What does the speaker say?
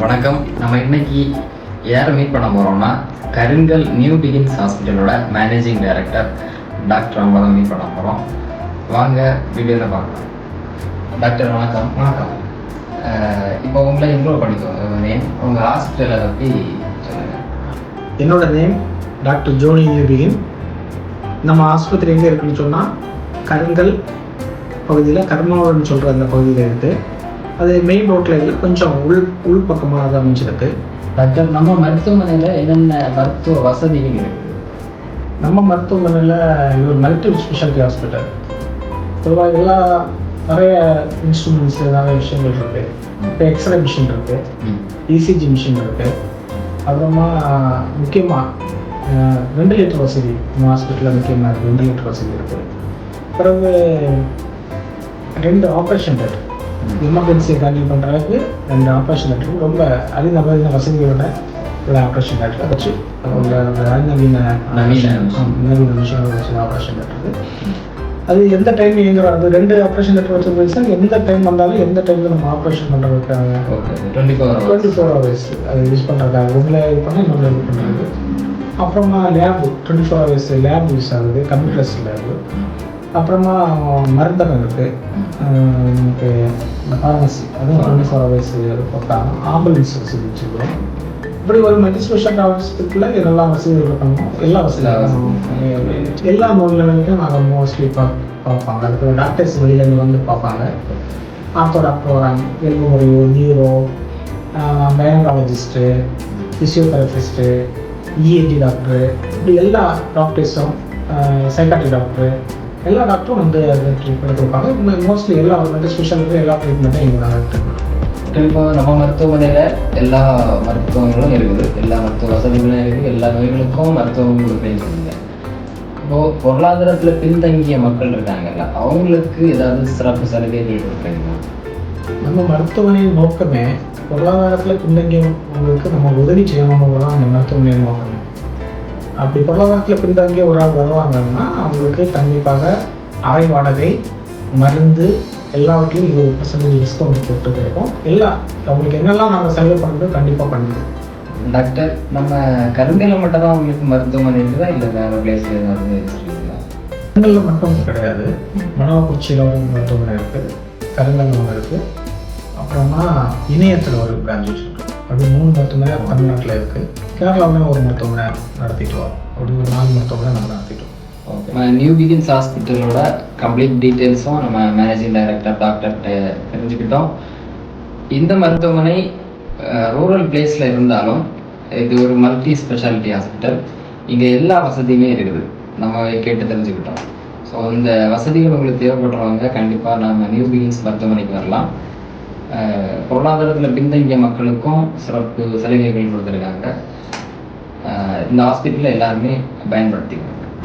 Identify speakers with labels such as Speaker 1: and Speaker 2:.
Speaker 1: வணக்கம். நம்ம இன்னைக்கு யாரை மீட் பண்ண போகிறோம்னா கருங்கல் நியூ பிகின்ஸ் ஹாஸ்பிட்டலோட மேனேஜிங் டைரக்டர் டாக்டர் அவங்க தான் மீட் பண்ண போகிறோம் வாங்க வீடியோவில் பார்க்கலாம். டாக்டர் வணக்கம்.
Speaker 2: வணக்கம்.
Speaker 1: இப்போ உங்களை இன்க்ளூட் பண்ணிக்கோங்க நேம் உங்கள் ஹாஸ்பிட்டலை பற்றி சொல்லுங்கள்
Speaker 2: என்னோட நேம் டாக்டர் ஜோனி நியூபிகின் நம்ம ஆஸ்பத்திரி எங்கே இருக்குன்னு சொன்னால் கருங்கல் பகுதியில் கர்மாவரம்னு சொல்கிற அந்த பகுதியில் இருக்குது அது மெயின் ரோட்டில் இல்லை கொஞ்சம் உள் உள் பக்கமாக அது அமைஞ்சிருக்கு.
Speaker 1: டாக்டர் நம்ம மருத்துவமனையில் என்னென்ன மருத்துவ வசதிகள் இருக்குது
Speaker 2: நம்ம மருத்துவமனையில் இது ஒரு மல்டி ஸ்பெஷாலிட்டி ஹாஸ்பிட்டல் பொதுவாக எல்லா நிறைய இன்ஸ்ட்ருமெண்ட்ஸ் நிறைய விஷயங்கள் இருக்குது இப்போ எக்ஸ்ரே மிஷின் இருக்குது இசிஜி மிஷின் இருக்குது அப்புறமா முக்கியமாக வெண்டிலேட்டர் வசதி. நம்ம ஹாஸ்பிட்டலில் முக்கியமாக வெண்டிலேட்டர் வசதி இருக்குது பிறகு ரெண்டு ஆப்ரேஷன் தேட்டர் எமர்ஜென்சியை ஹேண்டில் பண்ணுற அளவுக்கு ரெண்டு ஆப்ரேஷன் தேட்டர் ரொம்ப அதிநவீன வசதிகளோட உள்ள ஆப்ரேஷன் தேட்டர் வச்சு அதிநவீன
Speaker 1: நவீன
Speaker 2: விஷயங்கள் வச்சு ஆப்ரேஷன் தேட்டர் அது எந்த டைம் இயங்குறோம் அது ரெண்டு ஆப்ரேஷன் தேட்டர் வச்சு எந்த டைம் வந்தாலும் எந்த டைமில் நம்ம ஆப்ரேஷன் பண்ணுறதுக்காக
Speaker 1: twenty four
Speaker 2: twenty four hours அது யூஸ் பண்ணுறதுக்காக ஒன்றில் இது பண்ணி இன்னொன்று இது பண்ணுறது அப்புறமா lab twenty four hours lab use ஆகுது கம்ப்யூட்டர்ஸ் லேபு அப்புறமா மருந்தகம் இருக்குது நமக்கு ஃபார்மசி அதுவும் டுவெண்ட்டி ஃபோர் ஹவர்ஸ் பார்த்தாங்க. ஆம்புலன்ஸ் வசதி வச்சுக்கிறோம் இப்படி ஒரு மல்டி ஸ்பெஷாலிட்டி ஹாஸ்பிட்டலில் இதெல்லாம் வசதிகள் இருக்கணும். எல்லா வசதியும் எல்லா நோய்களுக்கும் நாங்கள் மோஸ்ட்லி பா பார்ப்பாங்க. அதுக்கு டாக்டர்ஸ் வெளியிலேருந்து வந்து பார்ப்பாங்க. ஆர்த்தோ டாக்டர் வராங்க எலும்பு முறிவு neuro gynaecologist physiotherapist ENT doctor இப்படி எல்லா டாக்டர்ஸும் சைக்காட்ரி டாக்டரு எல்லா டாக்டரும் வந்து ட்ரீட்மெண்ட் கொடுப்பாங்க மோஸ்ட்லி எல்லா மல்டி ஸ்பெஷாலிட்டி எல்லா ட்ரீட்மெண்ட்டும் இங்கே ட்ரீட்மெண்ட்
Speaker 1: இப்போ நம்ம மருத்துவமனையில் எல்லா மருத்துவங்களும் இருக்குது. எல்லா மருத்துவ வசதிகளும் இருக்குது. எல்லா நோய்களுக்கும் மருத்துவம் கொடுப்பேன்னு சொன்னீங்க இப்போ பொருளாதாரத்தில் பின்தங்கிய மக்கள் இருக்காங்கல்ல அவங்களுக்கு ஏதாவது சிறப்பு சலுகைகள் கொடுப்பீங்களா
Speaker 2: நம்ம மருத்துவமனையின் நோக்கமே பொருளாதாரத்தில் பின்தங்கியவங்களுக்கு நம்ம உதவி செய்யணும்னு தான் அந்த மருத்துவமனையின் நோக்கமே. அப்படி பொருளாதாரத்தில் பின்தங்கிய ஒரு ஆள் வருவாங்கன்னா அவங்களுக்கு கண்டிப்பாக அறை வாடகை மருந்து எல்லாவற்றையும் இருபது பர்சன்டேஜ் டிஸ்கவுண்ட் போட்டு கிடைக்கும். எல்லா அவங்களுக்கு என்னெல்லாம் நாங்கள் செலவு பண்ணுறோம் கண்டிப்பாக பண்ணுறோம்
Speaker 1: டாக்டர் நம்ம கருங்கல்ல மட்டும் தான் உங்களுக்கு மருத்துவமனை இருக்குதா? இல்லை வேறு பிளேஸில் ஏதாவது
Speaker 2: கருங்கல்ல மட்டும் கிடையாது. மனோகுச்சியில் ஒரு மருத்துவமனை இருக்குது ஒன்று இருக்குது அப்புறமா இணையத்தில் ஒரு பிரான்ச் வச்சுருக்கோம். அப்படி மூணு மருத்துவமனை தமிழ்நாட்டில் இருக்குது கேரளாவில் ஒரு மருத்துவமனை நடத்திட்டு வரோம். அப்படி ஒரு நாலு மருத்துவமனை நம்ம நடத்திட்டு
Speaker 1: ஓகே. நம்ம நியூ பிகின்ஸ் ஹாஸ்பிட்டலோட கம்ப்ளீட் டீட்டெயில்ஸும் நம்ம மேனேஜிங் டைரக்டர் டாக்டர்கிட்ட தெரிஞ்சுக்கிட்டோம். இந்த மருத்துவமனை ரூரல் பிளேஸில் இருந்தாலும் இது ஒரு மல்டி ஸ்பெஷாலிட்டி ஹாஸ்பிட்டல் இங்கே எல்லா வசதியுமே இருக்குது. நம்ம கேட்டு தெரிஞ்சுக்கிட்டோம். ஸோ இந்த வசதிகள் உங்களுக்கு தேவைப்படுறவங்க கண்டிப்பாக நம்ம நியூ பிகின்ஸ் மருத்துவமனைக்கு வரலாம். பொருளாதாரத்தில் பின்தங்கிய மக்களுக்கும் சிறப்பு சலுகைகள் கொடுத்துருக்காங்க. இந்த ஹாஸ்பிட்டலில் எல்லாருமே பயன்படுத்திக்கணும்.